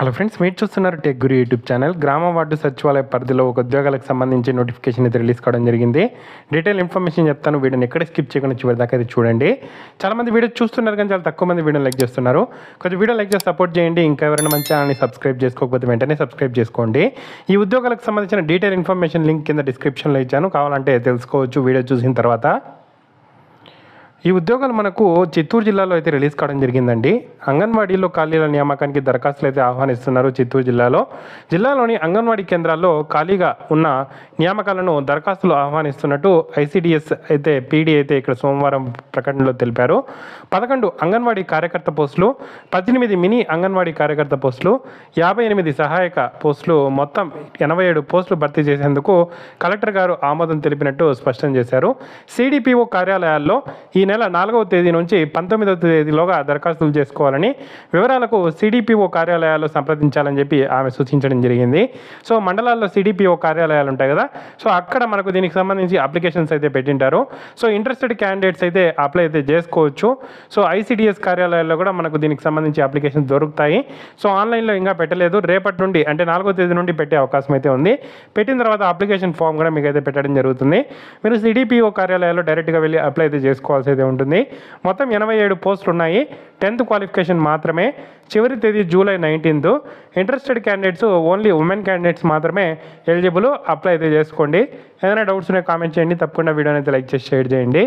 Hello friends మీరు చూస్తున్నారు tech గురు YouTube channel గ్రామ వార్డు సచివాలయ పరిధిలో ఒక ఉద్యోగాలకు సంబంధించి నోటిఫికేషన్ అయితే రిలీజ్ కావడం జరిగింది. డీటెయిల్ ఇన్ఫర్మేషన్ చెప్తాను. వీడియోని ఎక్కడ స్కిప్ చేయకుండా చివరి దాకా అయితే చూడండి. చాలా మంది వీడియో చూస్తున్నారు కానీ చాలా తక్కువ మంది వీడియో లైక్ చేస్తున్నారు. కొంచెం వీడియో లైక్ చేసి సపోర్ట్ చేయండి. ఇంకా ఎవరైనా మంచి ఛానల్ని సబ్స్క్రైబ్ చేసుకోకపోతే వెంటనే సబ్స్క్రైబ్ చేసుకోండి. ఈ ఉద్యోగాలకు సంబంధించిన డీటెయిల్ ఇన్ఫర్మేషన్ లింక్ కింద డిస్క్రిప్షన్లో ఇచ్చాను. కావాలంటే తెలుసుకోవచ్చు. వీడియో చూసిన తర్వాత ఈ ఉద్యోగాలు మనకు చిత్తూరు జిల్లాలో అయితే రిలీజ్ కావడం జరిగిందండి. అంగన్వాడీలో ఖాళీల నియామకానికి దరఖాస్తులు అయితే ఆహ్వానిస్తున్నారు చిత్తూరు జిల్లాలో. జిల్లాలోని అంగన్వాడీ కేంద్రాల్లో ఖాళీగా ఉన్న నియామకాలను దరఖాస్తులు ఆహ్వానిస్తున్నట్టు ఐసిడిఎస్ అయితే పీడీ అయితే ఇక్కడ సోమవారం ప్రకటనలో తెలిపారు. పదకొండు అంగన్వాడీ కార్యకర్త పోస్టులు పద్దెనిమిది మినీ అంగన్వాడీ కార్యకర్త పోస్టులు యాభై ఎనిమిది సహాయక పోస్టులు మొత్తం ఎనభై ఏడు పోస్టులు భర్తీ చేసేందుకు కలెక్టర్ గారు ఆమోదం తెలిపినట్టు స్పష్టం చేశారు. సిడిపిఓ కార్యాలయాల్లో ఈ నెల నాలుగవ తేదీ నుంచి పంతొమ్మిదవ తేదీలోగా దరఖాస్తులు చేసుకోవాలని వివరాలకు సిడిపిఓ కార్యాలయాల్లో సంప్రదించాలని చెప్పి ఆమె సూచించడం జరిగింది. సో మండలాల్లో సిడిపిఓ కార్యాలయాలు ఉంటాయి కదా సో అక్కడ మనకు దీనికి సంబంధించి అప్లికేషన్స్ అయితే పెట్టింటారు. సో ఇంట్రెస్టెడ్ క్యాండిడేట్స్ అయితే అప్లై అయితే చేసుకోవచ్చు. సో ఐసిడిఎస్ కార్యాలయాల్లో కూడా మనకు దీనికి సంబంధించి అప్లికేషన్స్ దొరుకుతాయి. సో ఆన్లైన్లో ఇంకా పెట్టలేదు. రేపటి నుండి అంటే నాలుగో తేదీ నుండి పెట్టే అవకాశం అయితే ఉంది. పెట్టిన తర్వాత అప్లికేషన్ ఫామ్ కూడా మీకు అయితే పెట్టడం జరుగుతుంది. మీరు సిడిపిఓ కార్యాలయాల్లో డైరెక్ట్గా వెళ్ళి అప్లై అయితే చేసుకోవాల్సి అయితే ఉంటుంది. మొత్తం ఎనభై ఏడు పోస్టులు ఉన్నాయి టెన్త్ క్వాలిఫికేషన్ మాత్రమే. చివరి తేదీ July nineteenth. Interested candidates only women candidates మాత్రమే ఎలిజిబుల్. అప్లై అయితే చేసుకోండి. ఏదైనా డౌట్స్ ఉన్నాయి కామెంట్ చేయండి. తప్పకుండా వీడియోని అయితే లైక్ చేసి షేర్ చేయండి.